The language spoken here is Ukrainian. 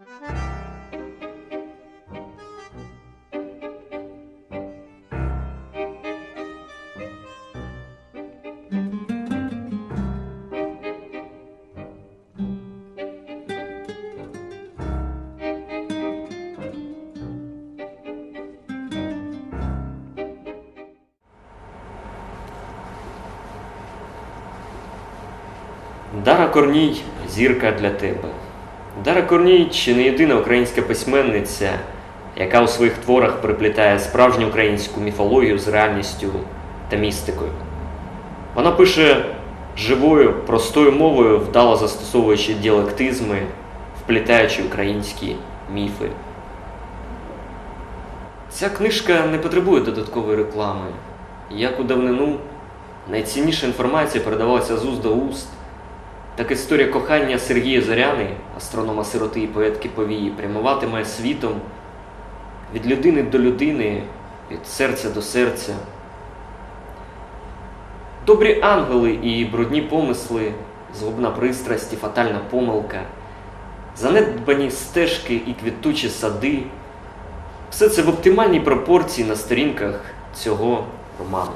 Дара Корній зірка для тебе. Дара Корній чи не єдина українська письменниця, яка у своїх творах приплітає справжню українську міфологію з реальністю та містикою. Вона пише живою, простою мовою, вдало застосовуючи діалектизми, вплітаючи українські міфи. Ця книжка не потребує додаткової реклами. Як у давнину, найцінніша інформація передавалася з уст до уст. Так історія кохання Сергія Зоряни, астронома сироти і поетки повії, прямуватиме світом від людини до людини, від серця до серця. Добрі ангели і брудні помисли, згубна пристрасть і фатальна помилка, занедбані стежки і квітучі сади. Все це в оптимальній пропорції на сторінках цього роману.